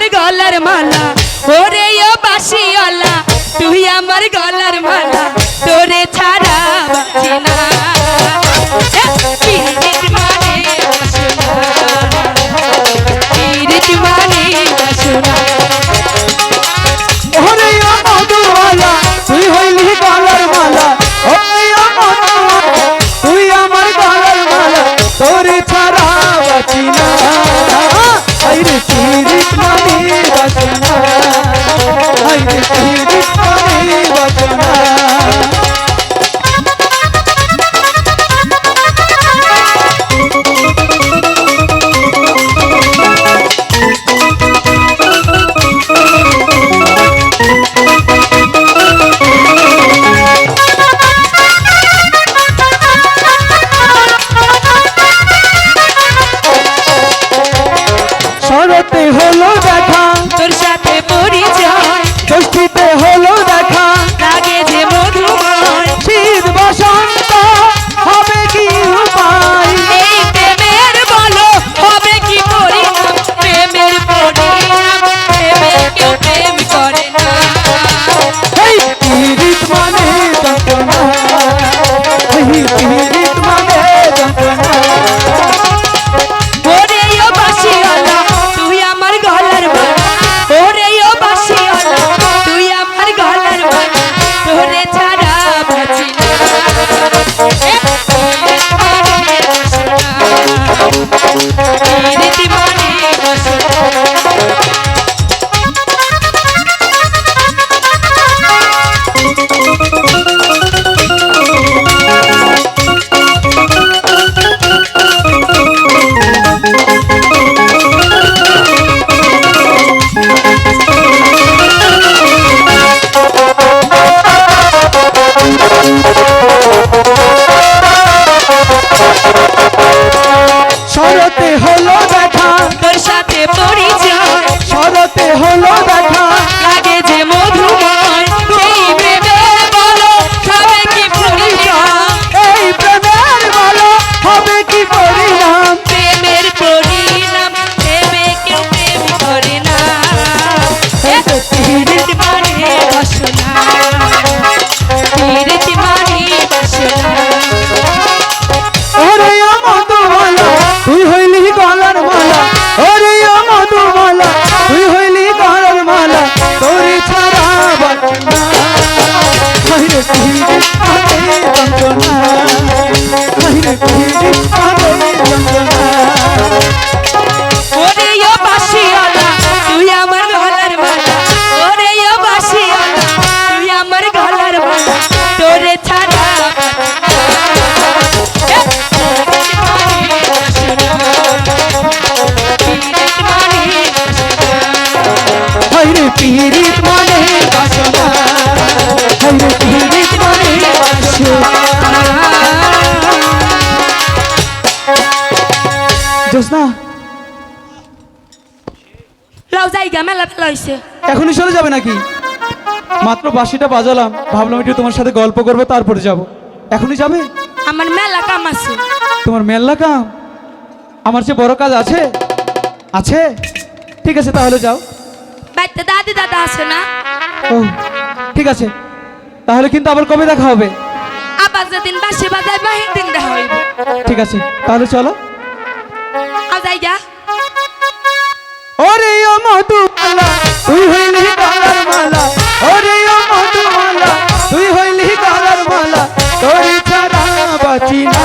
আমার গলার মালা। ওরে ও বাসিওয়ালা তুই আমার গলার মালা তোরে ছাড়া বাঁচি না। Thank you. লাউ জায়গা মেলা ফেলা হয়েছে এখনই চলে যাবে নাকি? মাত্র বাসিটা বাজালাম ভাবলাম একটু তোমার সাথে গল্প করব তারপরে যাব। এখনই যাবে? আমার মেলা কাম আছে। তোমার মেলা কাম? আমার যে বড় কাজ আছে? আছে? ঠিক আছে তাহলে যাও। বাড়িতে দাদি দাদা আছে না? ও ঠিক আছে। তাহলে কিন্তু আবার কবে দেখা হবে? আবার যেদিন বাসে বাজায় বাহির দিন দেখা হইব। ঠিক আছে তাহলে চলো। আ জায়গা। China.